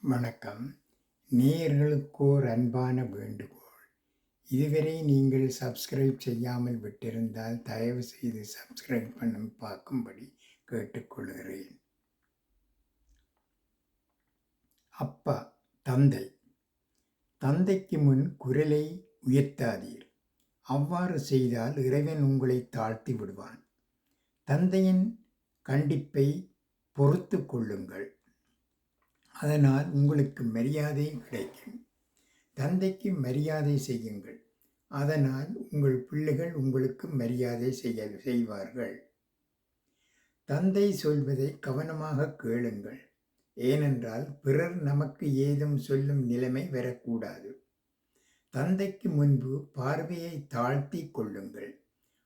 வணக்கம். நேயர்களுக்கோர் அன்பான வேண்டுகோள். இதுவரை நீங்கள் சப்ஸ்கிரைப் செய்யாமல் விட்டிருந்தால் தயவு செய்து சப்ஸ்கிரைப் பண்ணும் பார்க்கும்படி கேட்டுக்கொள்கிறேன். அப்பா தந்தை. தந்தைக்கு முன் குரலை உயர்த்தாதீர். அவ்வாறு செய்தால் இறைவன் உங்களை தாழ்த்தி விடுவான். தந்தையின் கண்டிப்பை பொறுத்து கொள்ளுங்கள். அதனால் உங்களுக்கு மரியாதை கிடைக்கும். தந்தைக்கு மரியாதை செய்யுங்கள். அதனால் உங்கள் பிள்ளைகள் உங்களுக்கு மரியாதை செய்ய செய்வார்கள். தந்தை சொல்வதை கவனமாக கேளுங்கள். ஏனென்றால் பிறர் நமக்கு ஏதும் சொல்லும் நிலைமை வரக்கூடாது. தந்தைக்கு முன்பு பார்வையை தாழ்த்தி கொள்ளுங்கள்.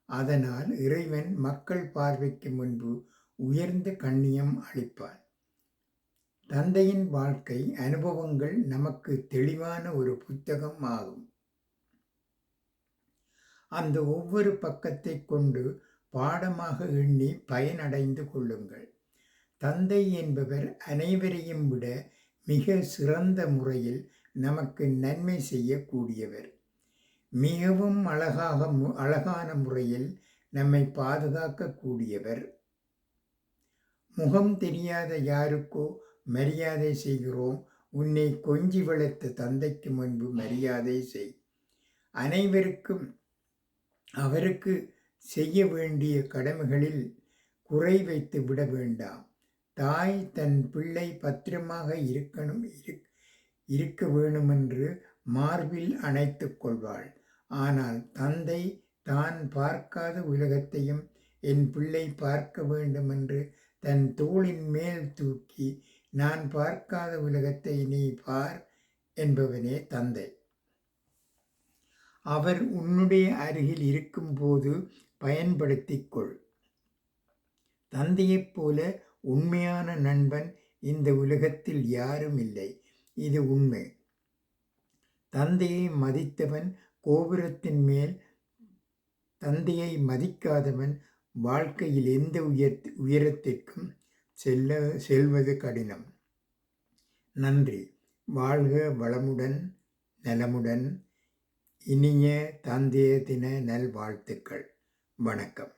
அதனால் இறைவன் மக்கள் பார்வைக்கு முன்பு உயர்ந்த கண்ணியம் அளிப்பான். தந்தையின் வாழ்க்கை அனுபவங்கள் நமக்கு தெளிவான ஒரு புத்தகம் ஆகும். அந்த ஒவ்வொரு பக்கத்தை கொண்டு பாடமாக எண்ணி பயனடைந்து கொள்ளுங்கள். தந்தை என்பவர் அனைவரையும் விட மிக சிறந்த முறையில் நமக்கு நன்மை செய்யக்கூடியவர். மிகவும் அழகாக அழகான முறையில் நம்மை பாதுகாக்கக்கூடியவர். முகம் தெரியாத யாருக்கோ மரியாதை செய்கிறோம். உன்னை கொஞ்சி வளர்த்த தந்தைக்கு முன்பு மரியாதை செய். அனைவருக்கும் அவருக்கு செய்ய வேண்டிய கடமைகளில் குறை வைத்து விட வேண்டாம். தாய் தன் பிள்ளை பத்திரமாக இருக்கணும் இருக்க வேணுமென்று மார்பில் அணைத்து கொள்வாள். ஆனால் தந்தை தான் பார்க்காத உலகத்தையும் என் பிள்ளை பார்க்க வேண்டுமென்று தன் தோளின் மேல் தூக்கி நான் பார்க்காத உலகத்தை நீ பார் என்பவனே தந்தை. அவர் உன்னுடைய அருகில் இருக்கும்போது பயன்படுத்திக்கொள் தந்தையைப் போல உண்மையான நண்பன் இந்த உலகத்தில் யாரும் இல்லை. இது உண்மை. தந்தையை மதித்தவன் கோபுரத்தின் மேல் தந்தையை மதிக்காதவன் வாழ்க்கையில் எந்த உயர் உயரத்திற்கும் செல்ல செல்வது கடினம். நன்றி. வாழ்க வளமுடன் நலமுடன். இனிய தந்தைய தின நல்வாழ்த்துக்கள். வணக்கம்.